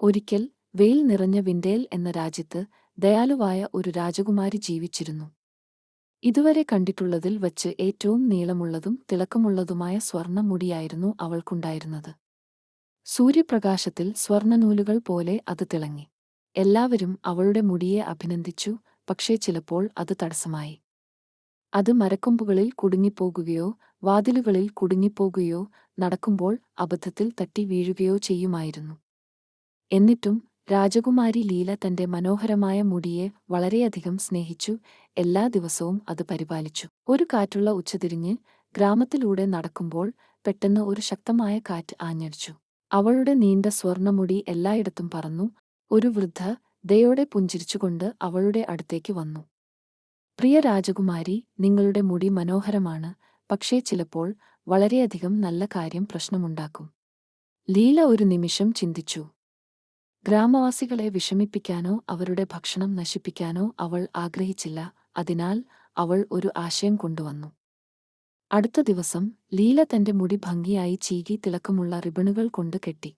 ഒരിക്കൽ വെയിൽ നിറഞ്ഞ വിൻഡേൽ എന്ന രാജ്യത്ത് ദയാലുവായ ഒരു രാജകുമാരി ജീവിച്ചിരുന്നു. ഇതുവരെ കണ്ടിട്ടുള്ളതിൽ വച്ച് ഏറ്റവും നീളമുള്ളതും തിളക്കമുള്ളതുമായ സ്വർണ മുടിയായിരുന്നു അവൾക്കുണ്ടായിരുന്നത്. സൂര്യപ്രകാശത്തിൽ സ്വർണനൂലുകൾ പോലെ അത് തിളങ്ങി. എല്ലാവരും അവളുടെ മുടിയെ അഭിനന്ദിച്ചു പക്ഷേ ചിലപ്പോൾ അത് തടസ്സമായി. അത് മരക്കൊമ്പുകളിൽ കുടുങ്ങിപ്പോകുകയോ വാതിലുകളിൽ കുടുങ്ങിപ്പോകുകയോ നടക്കുമ്പോൾ അബദ്ധത്തിൽ തട്ടി വീഴുകയോ ചെയ്യുമായിരുന്നു. എന്നിട്ടും രാജകുമാരി ലീല തന്റെ മനോഹരമായ മുടിയെ വളരെയധികം സ്നേഹിച്ചു എല്ലാ ദിവസവും അത് പരിപാലിച്ചു. ഒരു കാറ്റുള്ള ഉച്ചതിരിഞ്ഞ് ഗ്രാമത്തിലൂടെ നടക്കുമ്പോൾ പെട്ടെന്ന് ഒരു ശക്തമായ കാറ്റ് ആഞ്ഞടിച്ചു. അവളുടെ നീണ്ട സ്വർണമുടി എല്ലായിടത്തും പറന്നു. ഒരു വൃദ്ധ ദയോടെ പുഞ്ചിരിച്ചുകൊണ്ട് അവളുടെ അടുത്തേക്ക് വന്നു. പ്രിയ രാജകുമാരി നിങ്ങളുടെ മുടി മനോഹരമാണ് പക്ഷേ ചിലപ്പോൾ വളരെയധികം നല്ല കാര്യം പ്രശ്നമുണ്ടാക്കും ലീല ഒരു നിമിഷം ചിന്തിച്ചു. ഗ്രാമവാസികളെ വിഷമിപ്പിക്കാനോ അവരുടെ ഭക്ഷണം നശിപ്പിക്കാനോ അവൾ ആഗ്രഹിച്ചില്ല. അതിനാൽ അവൾ ഒരു ആശയം കൊണ്ടുവന്നു. അടുത്ത ദിവസം ലീല തന്റെ മുടി ഭംഗിയായി ചീകി തിളക്കമുള്ള റിബണുകൾ കൊണ്ട് കെട്ടി.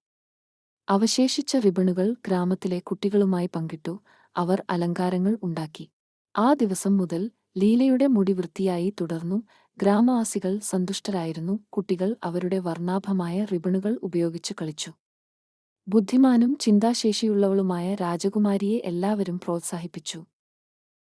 അവശേഷിച്ച റിബണുകൾ ഗ്രാമത്തിലെ കുട്ടികളുമായി പങ്കിട്ടു. അവർ അലങ്കാരങ്ങൾ ഉണ്ടാക്കി. ആ ദിവസം മുതൽ ലീലയുടെ മുടി വൃത്തിയായി തുടർന്നു. ഗ്രാമവാസികൾ സന്തുഷ്ടരായിരുന്നു. കുട്ടികൾ അവരുടെ വർണാഭമായ റിബണുകൾ ഉപയോഗിച്ച് കളിച്ചു. ബുദ്ധിമാനും ചിന്താശേഷിയുള്ളവളുമായ രാജകുമാരിയെ എല്ലാവരും പ്രോത്സാഹിപ്പിച്ചു